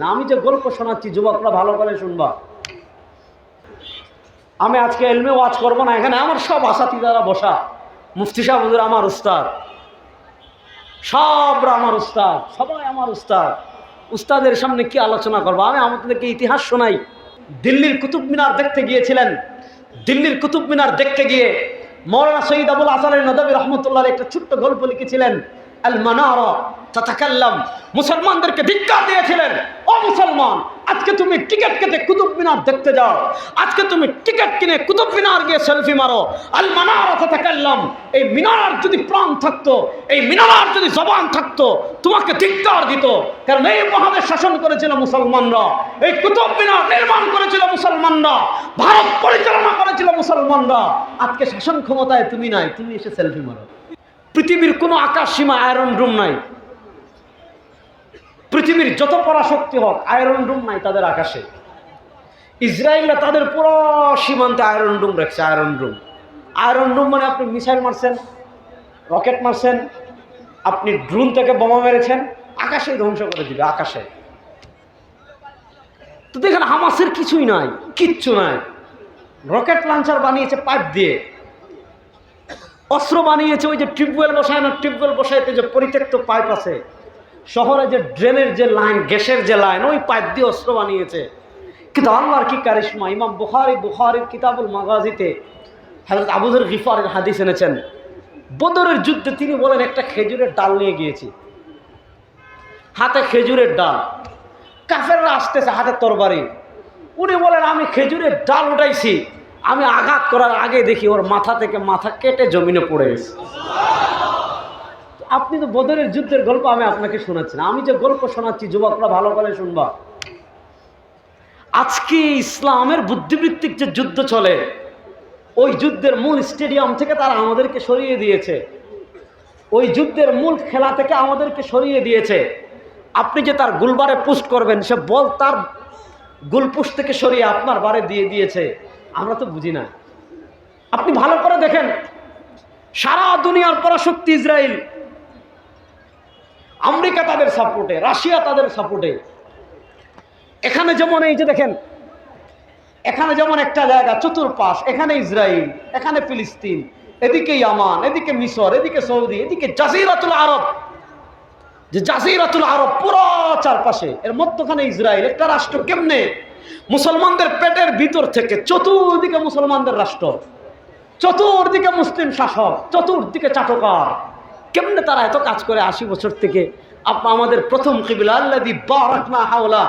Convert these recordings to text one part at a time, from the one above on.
আমি যে গল্প শোনাচ্ছি, যুবকরা ভালো করে শুনবা। আমি আজকে এলমে ওয়াজ করব না, এখানে আমার সব আসাতিদারা বসা। মুফতি সাহেব আমার উস্তাদ। সবরা আমার উস্তাদ, সবাই আমার উস্তাদ। উস্তাদের সামনে কি আলোচনা করব? আমি আমাদেরকে ইতিহাস শোনাই। দিল্লির কুতুব মিনার দেখতে গিয়েছিলেন। দিল্লির কুতুব মিনার দেখতে গিয়ে মৌলানা সঈদ আবুল আসার নদবী রহমতুল্লাহ একটা ছোট্ট গল্প লিখেছিলেন। আল মানার তাতাকাল্লাম। মুসলমানদেরকে ধিক্কার দিয়েছিলেন, ও মুসলমান, আজকে তুমি টিকিট কেটে কুতুব মিনার দেখতে যাও। আজকে তুমি টিকিট কিনে কুতুব মিনার গিয়ে সেলফি মারো। আল মানার তাতাকাল্লাম, এই মিনার যদি প্রাণ থাকতো, এই মিনার যদি জবান থাকতো, তোমাকে ধিক্কার দিত। কারণ এই মহাদেশ শাসন করেছিল মুসলমানরা, এই কুতুব মিনার নির্মাণ করেছিল মুসলমানরা, ভারত পরিচালনা করেছিল মুসলমানরা। আজকে শাসন ক্ষমতায় তুমি নাই, তুমি এসে সেলফি মারো। পৃথিবীর কোনো আকাশ সীমা আয়রন রুম নাই। পৃথিবীর যত পরাশক্তি হোক আয়রন রুম নাই তাদের আকাশে। ইসরায়েলরা তাদের পুরো সীমান্তে আয়রন রুম রাখছে আয়রন রুম আয়রন রুম মানে আপনি মিসাইল মারছেন, রকেট মারছেন, আপনি ড্রোন থেকে বোমা মেরেছেন, আকাশেই ধ্বংস করে দিবে, আকাশে। তো দেখেন, হামাসের কিছুই নাই, কিচ্ছু নাই। রকেট লঞ্চার বানিয়েছে পাইপ দিয়ে। অস্ত্র বানিয়েছে ওই যে টিউবওয়েল বসায় না, টিউবওয়েল বসাইতে যে পরিত্যক্ত পাইপ আছে, শহরে যে ড্রেনের যে লাইন, গ্যাসের যে লাইন, ওই পাইপ দিয়ে অস্ত্র বানিয়েছে। কিন্তু আল্লাহর কি কারিশমা? ইমাম বুখারি, বুখারির কিতাবুল মাগাজিতে হজরত আবুজুর গিফারের হাদিস এনেছেন। বদরের যুদ্ধে তিনি বলেন, একটা খেজুরের ডাল নিয়ে গিয়েছি। হাতে খেজুরের ডাল। কাফেররা আসতেছে হাতে তরবারি। উনি বলেন, আমি খেজুরের ডাল উঠাইছি। আমি আঘাত করার আগে দেখি ওর মাথা থেকে মাথা কেটে জমিনে পড়ে গেছে। আপনি তো বদরের যুদ্ধের গল্প আমি আপনাকে শোনাচ্ছি না। আমি যে গল্প শোনাচ্ছি, যুবকরা ভালো করে শুনবা। আজকে ইসলামের বুদ্ধিবৃত্তিক যে যুদ্ধ চলে, ওই যুদ্ধের মূল স্টেডিয়াম থেকে তারা আমাদেরকে সরিয়ে দিয়েছে। ওই যুদ্ধের মূল খেলা থেকে আমাদেরকে সরিয়ে দিয়েছে। আপনি যে তার গুলবারে পুষ্ট করবেন, সে বল তার গুলপুষ থেকে সরিয়ে আপনার বারে দিয়ে দিয়েছে। আমরা তো বুঝি না। আপনি ভালো করে দেখেন, সারা দুনিয়ার পরাশক্তি ইসরায়েল, আমেরিকা তাদের সাপোর্টে রাশিয়া তাদের সাপোর্টে এখানে যেমন এই যে দেখেন, এখানে যেমন একটা জায়গা, চতুর্পাশ, এখানে ইসরায়েল, এখানে ফিলিস্তিন, এদিকে ইয়ামান, এদিকে মিশর এদিকে সৌদি, এদিকে জাজিরাতুল আরব। যে জাজিরাতুল আরব পুরো চারপাশে, এর মধ্যখানে ইসরায়েল, একটা রাষ্ট্র কেমনে? মুসলমানদের পেটের ভিতর থেকে চতুর্দিকে মুসলমানদের রাষ্ট্র, চতুর্দিকে মুসলিম শাসক, চতুর্দিকে চাটকার। কেমনে তারা এত কাজ করে আশি বছর থেকে? আপা আমাদের প্রথম কিবিলা আল্লাদি বারাকনা হাওলা।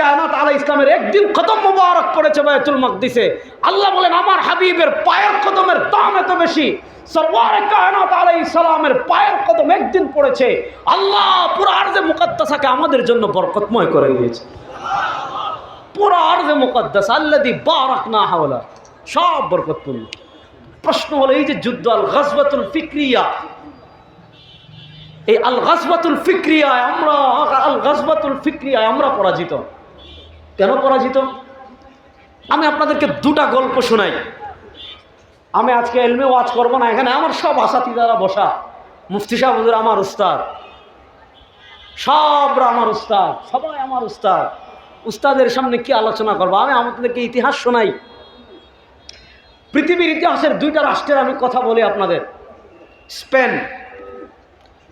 কায়নাত আলা ইসলামের একদিন কদম মুবারক পড়েছে বায়তুল মাকদিসে। আল্লাহ বলেন, আমার হাবিবের পায়ের কদমের দাম এত বেশি। সরওয়ারে কায়নাত আলা ইসলামের পায়ের কদম একদিন পড়েছে। আল্লাহ পুরো আরজে মুকদ্দাসাকে আমাদের জন্য বরকতময় করে দিয়েছে। পুরো মুকদ্দাস আল্লাদি বারাকনা হাওলা, সব বরকতপূর্ণ। প্রশ্ন হলো, এই যে যুদ্ধ আল ফিক্রিয়া, এই আল ফিক্রিয়ায় আমরা আল ফিক্রিয়ায় আমরা পরাজিত। কেন পরাজিত? আমি আপনাদেরকে দুটা গল্প শোনাই। আমি আজকে এলমে ওয়াজ করব না, এখানে আমার সব আসাতিদারা বসা। মুফতি সাহেব আমার উস্তাদ। সবরা আমার উস্তাদ, সবাই আমার উস্তাদ। উস্তাদের সামনে কি আলোচনা করব? আমি আমাদেরকে ইতিহাস শোনাই। পৃথিবীর ইতিহাসের দুইটা রাষ্ট্রের আমি কথা বলি আপনাদের। স্পেন।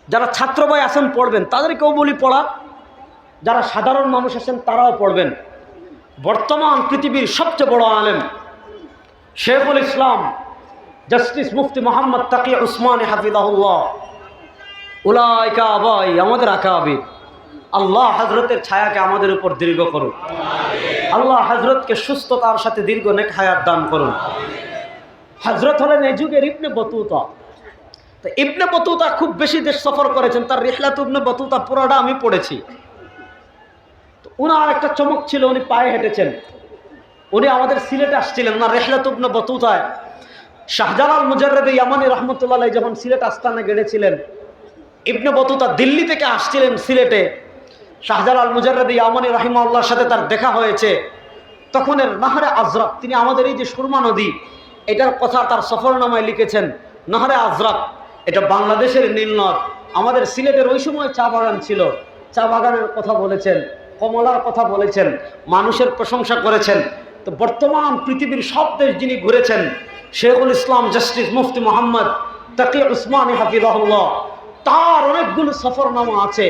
যারা ছাত্রবাই আছেন পড়বেন, তাদেরকেও বলি পড়া। যারা সাধারণ মানুষ আছেন, তারাও পড়বেন। বর্তমান পৃথিবীর সবচেয়ে বড় আলেম শেখুল ইসলাম, জাস্টিস মুফতি মোহাম্মদ তাকি উসমান হাফিদাহুল্লাহ উলাইকা আবাই, আমাদের আকা আবিদ আল্লাহ হজরতের ছায়াকে আমাদের উপর দীর্ঘ করুন। আল্লাহ হজরতকে সুস্থতার সাথে দীর্ঘ নেক হায়াত দান করুন। হজরত হলেন এই যুগের ইবনে বতুতা। তো ইবনে বতুতা খুব বেশি দেশ সফর করেছেন, তার রিহলাত ইবনে বতুতা পুরোটা আমি পড়েছি। তো উনার একটা চমক ছিল, উনি পায়ে হেঁটেছেন। উনি আমাদের সিলেটে আসছিলেন না রেহলাত ইবনে বতুতায়। শাহজালাল মুজাররেদ ইয়ামানি রহমতুল্লাহ যখন সিলেট আস্তানে গেড়েছিলেন, ইবনে বতুতা দিল্লি থেকে আসছিলেন সিলেটে। শাহজালাল মুজাররেদ ইয়ামানি রহিমাল্লাহর সাথে তার দেখা হয়েছে। তখন এর নাহারে আজরাক তিনি আমাদের এই যে সুরমা নদী, এটার কথা তার সফরনামায় লিখেছেন, নাহারে আজরাক এটা বাংলাদেশের নীলনদ আমাদের সিলেটের ওই সময় চা বাগান ছিল, চা বাগানের কথা বলেছেন, কমলার কথা বলেছেন, মানুষের প্রশংসা করেছেন। তো বর্তমান পৃথিবীর সব দেশ যিনি ঘুরেছেন, শেখুল ইসলাম, জাস্টিস মুফতি মোহাম্মদ তাকি উসমানী হাফিজাহুল্লাহ, তার অনেকগুলো সফরনামা আছে।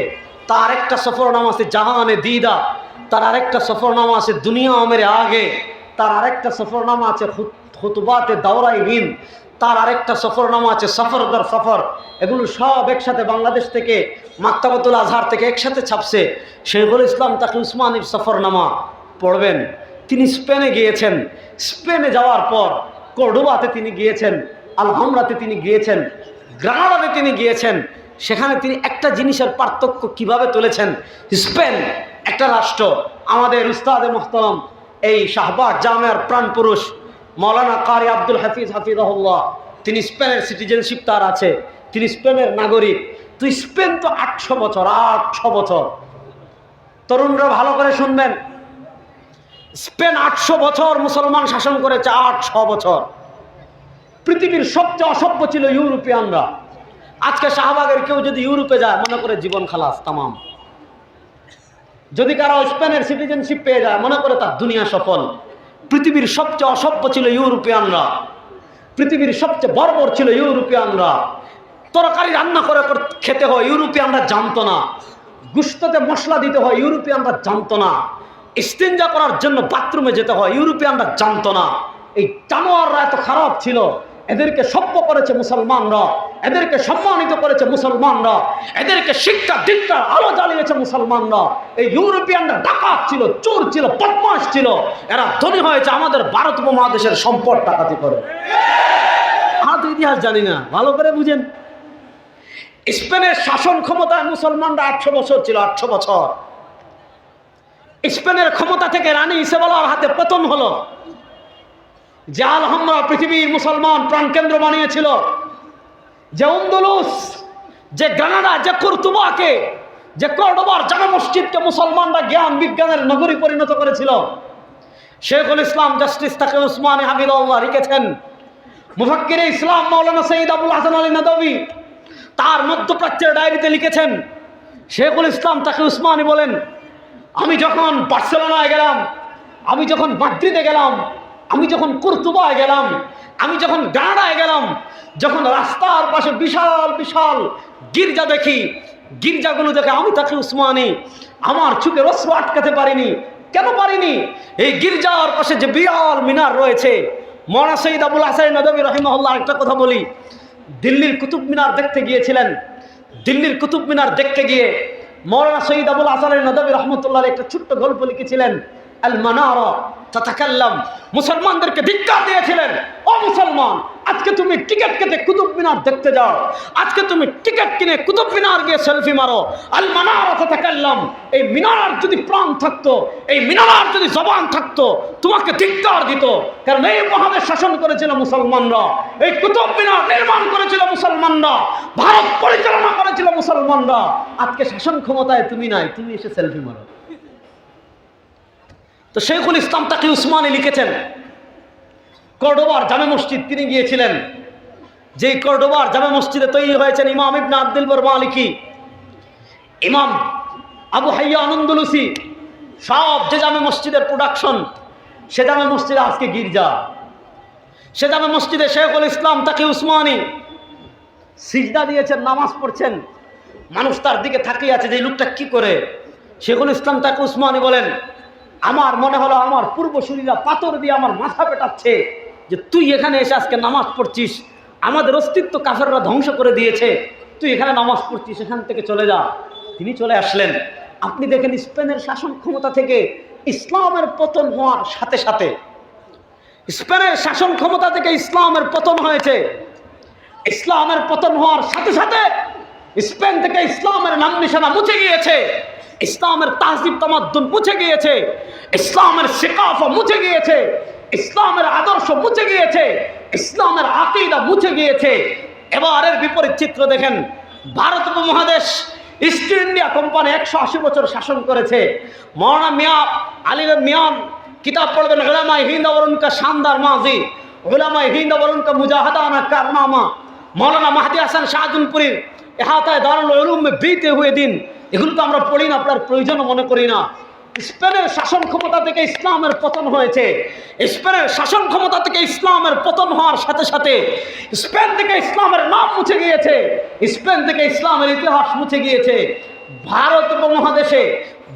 তার একটা সফরনামা আছে জাহানে দিদা, তার আরেকটা সফরনামা আছে দুনিয়া আমের আগে, তার আরেকটা সফরনামা আছে খুত- খুতবাতে দাওরাই হিন্দ তার আরেকটা সফরনামা আছে সফর দর সফর। এগুলো সব একসাথে বাংলাদেশ থেকে মাক্তাবাতুল আজহার থেকে একসাথে ছাপছে। শেখুল ইসলাম তাকে উসমানির সফরনামা পড়বেন। তিনি স্পেনে গিয়েছেন। স্পেনে যাওয়ার পর কর্ডোবাতে তিনি গিয়েছেন আলহামরাতে তিনি গিয়েছেন, গ্রানাডাতে তিনি গিয়েছেন। সেখানে তিনি একটা জিনিসের পার্থক্য কীভাবে তুলেছেন? স্পেন, একটা রাষ্ট্র। আমাদের উস্তাদে মোহতরম এই শাহবাগ জামের প্রাণ পুরুষ মৌলানা কারি আব্দুল হাফিজ হাফিজাহুল্লাহ। তিনি স্পেনের সিটিজেনশিপ তার আছে। তিনি স্পেনের নাগরিক। তুই স্পেন তো আটশো বছর আটশো বছর। তরুণরা ভালো করে শুনবেন। স্পেন আটশো বছর মুসলমান শাসন করেছে, আটশো বছর। পৃথিবীর সবচেয়ে অসভ্য ছিল ইউরোপিয়ানরা। আজকে শাহবাগের কেউ যদি ইউরোপে যায়, মনে করে জীবন খালাস, তামাম। যদি কারও স্পেনের সিটিজেনশিপ পেয়ে যায়, মনে করে তার দুনিয়া সফল। পৃথিবীর সবচেয়ে অসভ্য ছিল ইউরোপিয়ানরা। পৃথিবীর সবচেয়ে বর্বর ছিল ইউরোপিয়ানরা। তরকারি রান্না করে খেতে হয়, ইউরোপিয়ানরা জানতো না। গুস্ততে মশলা দিতে হয়, ইউরোপিয়ানরা জানতো না। ইস্তেঞ্জা করার জন্য বাথরুমে যেতে হয়, ইউরোপিয়ানরা জানতো না। এই জানোয়াররা এত খারাপ ছিল, এদেরকে সভ্য করেছে মুসলমানরা। এদেরকে সম্মানিত করেছে মুসলমানরা, এদেরকে শিক্ষা দীক্ষার আলো জ্বালিয়েছে মুসলমানরা। এই ইউরোপিয়ানরা ডাকাত ছিল, চোর ছিল বদমাস ছিল। এরা ধনী হয়েছে, আমাদের ভারত উপমহাদেশের সম্পদ ডাকাতি করে। হাত ইতিহাস জানি না, ভালো করে বুঝেন। স্পেনের শাসন ক্ষমতায় মুসলমানরা আটশো বছর ছিল, আটশো বছর। স্পেনের ক্ষমতা থেকে রানী ইসেবলার হাতে পতন হলো। যে আলহামরা পৃথিবীর মুসলমান প্রাণকেন্দ্র বানিয়েছিল। যে উন্দুলুস, যে গ্রানাডা যে কুর্তুবাকে, যে কর্ডোবার জামা মসজিদকে মুসলমানরা জ্ঞান বিজ্ঞানের নগরী পরিণত করেছিল। শেখুল ইসলাম জাস্টিস তাকে উসমান হাবিল্লাহ লিখেছেন, মুফাক্কির ইসলাম মৌলানা সঈদ আবুল হাসান আলী নদবী তার মধ্যপ্রাচ্যের ডায়েরিতে লিখেছেন, শেখুল ইসলাম তাকে উসমানী বলেন, আমি যখন বার্সেলোনায় গেলাম, আমি যখন মাদ্রিদে গেলাম, আমি যখন কুর্তুবায় গেলাম আমি যখন গানাডায় গেলাম, যখন রাস্তার পাশে বিশাল বিশাল গির্জা দেখি, গির্জাগুলো দেখে আমি তাকে উসমানি, আমার চুকে রস্র আটকাতে পারিনি। কেন পারিনি? এই গির্জার পাশে যে বিরাল মিনার রয়েছে মৌলানা সঈদ আবুল হাসান নদবী রহিমহল্লা একটা কথা বলি। দিল্লির কুতুব মিনার দেখতে গিয়েছিলেন। দিল্লির কুতুব মিনার দেখতে গিয়ে মৌলানা সঈদ আবুল হাসান নদবী রহমতুল্লাহ একটা ছোট্ট গল্প লিখেছিলেন। আল মানারা তাতাকাল্লাম। মুসলমানদেরকে ধিক্কার দিয়েছিলেন, ও মুসলমান, আজকে তুমি টিকিট কেটে কুতুব মিনার দেখতে যাও। আজকে তুমি টিকিট কিনে কুতুব মিনার গিয়ে সেলফি মারো। আল মানারা তাতাকাল্লাম, এই মিনার যদি প্রাণ থাকতো, এই মিনার যদি জবান থাকতো, তোমাকে ধিক্কার দিত। কারণ এই মহাদেশ শাসন করেছিল মুসলমানরা, এই কুতুব মিনার নির্মাণ করেছিল মুসলমানরা, ভারত পরিচালনা করেছিল মুসলমানরা। আজকে শাসন ক্ষমতায় তুমি নাই, তুমি এসে সেলফি মারো। তো শেখুল ইসলাম তাকে উসমানী লিখেছেন। কর্ডোবার জামে মসজিদ তিনি গিয়েছিলেন। যেই কর্ডোবার জামে মসজিদে তৈরি হয়েছেন ইমাম ইবনা আব্দুল বর মালিকি। ইমাম আবু হাইয়া আনন্দলুসি, সব যে জামে মসজিদের প্রোডাকশন সে জামে মসজিদে আজকে গির্জা। সে জামে মসজিদে শেখুল ইসলাম তাকে উসমানী সিজদা দিয়েছেন, নামাজ পড়ছেন। মানুষ তার দিকে তাকিয়ে আছে যে লোকটা কি করে? শেখুল ইসলাম তাকে উসমানী বলেন আমার মনে হলো আমার পূর্বসূরীরা পাথর দিয়ে আমার মাথা পেটাচ্ছে যে তুই এখানে এসে আজকে নামাজ পড়ছিস। আমাদের অস্তিত্ব কাফেররা ধ্বংস করে দিয়েছে। তুই এখানে নামাজ পড়ছিস, এখান থেকে চলে যা। তিনি চলে আসলেন। আপনি দেখেন স্পেনের শাসন ক্ষমতা থেকে ইসলামের পতন হওয়ার সাথে সাথে। স্পেনের শাসন ক্ষমতা থেকে ইসলামের পতন হয়েছে। ইসলামের পতন হওয়ার সাথে সাথে স্পেন থেকে ইসলামের নাম নিশানা মুছে গিয়েছে। ইসলামের তাহসিব তমাদ্দুন মুছে গিয়েছে, ইসলামের শেকাফ মুছে গিয়েছে, ইসলামের আদর্শ মুছে গিয়েছে, ইসলামের আকিদা মুছে গিয়েছে। এবারের বিপরীত চিত্র দেখেন, ভারত উপমহাদেশ, ইস্ট ইন্ডিয়া কোম্পানি একশো আশি বছর শাসন করেছে। মৌলানা মিয়া আলিম মিয়াম কিতাব পড়বেন ওলামাই হিন্দ অরুণকা শানদার মাজি ওলামাই হিন্দ অরুণকা মুজাহাদানা কারনামা। মৌলানা মাহাদি হাসান শাহজুনপুরীর এহাতায় দারুল ওলুম বিতে হুয়ে দিন এগুলো তো আমরা পড়ি না, আপনার প্রয়োজন মনে করি না। স্পেনের শাসন ক্ষমতা থেকে ইসলামের পতন হয়েছে। স্পেনের শাসন ক্ষমতা থেকে ইসলামের পতন হওয়ার সাথে সাথে স্পেন থেকে ইসলামের নাম মুছে গিয়েছে। স্পেন থেকে ইসলামের ইতিহাস মুছে গিয়েছে। ভারত উপমহাদেশে,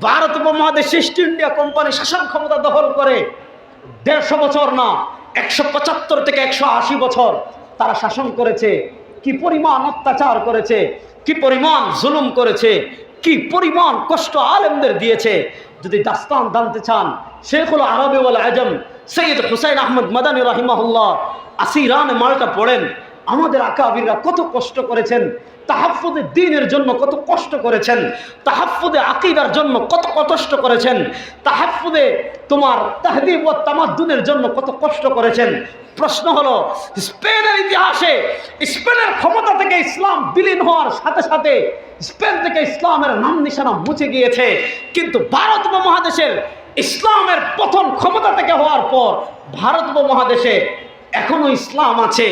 ভারত উপমহাদেশ ইস্ট ইন্ডিয়া কোম্পানি শাসন ক্ষমতা দখল করে। দেড়শো বছর না, একশো পঁচাত্তর থেকে একশো আশি বছর তারা শাসন করেছে। কি পরিমাণ অত্যাচার করেছে, কি পরিমাণ জুলুম করেছে কি পরিমাণ কষ্ট আলেমদের দিয়েছে? যদি দাস্তান জানতে চান শেখুল আরবে ওয়াল আজম, সৈয়দ হুসাইন আহমদ মাদানী রাহিমাহুল্লাহ, আসিরান মালটা পড়েন। আমাদের আকা আকাবিররা কত কষ্ট করেছেন। তাহাফুদে দিনের জন্য কত কষ্ট করেছেন, তাহাফুদে আকিদার জন্য কত কষ্ট করেছেন, তাহাফুদে তোমার তাহদিব ও তামাদ্দুনের জন্য কত কষ্ট করেছেন। প্রশ্ন হলো, স্পেনের ইতিহাসে, স্পেনের ক্ষমতা থেকে ইসলাম বিলীন হওয়ার সাথে সাথে স্পেন থেকে ইসলামের নাম নিশানা মুছে গিয়েছে। কিন্তু ভারত উপমহাদেশের ইসলামের প্রথম ক্ষমতা থেকে হওয়ার পর, ভারত উপমহাদেশে এখনও ইসলাম আছে।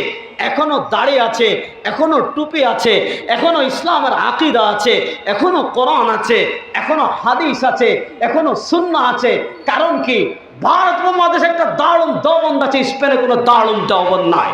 এখনও দাড়ি আছে, এখনও টুপি আছে, এখনও ইসলামের আকিদা আছে, এখনও কোরআন আছে, এখনও হাদিস আছে, এখনও সুন্ন আছে। কারণ কি? ভারত মহাদেশে একটা দারুণ দবন্দ আছে, স্পেনে কোনো দারুণ দমন নাই।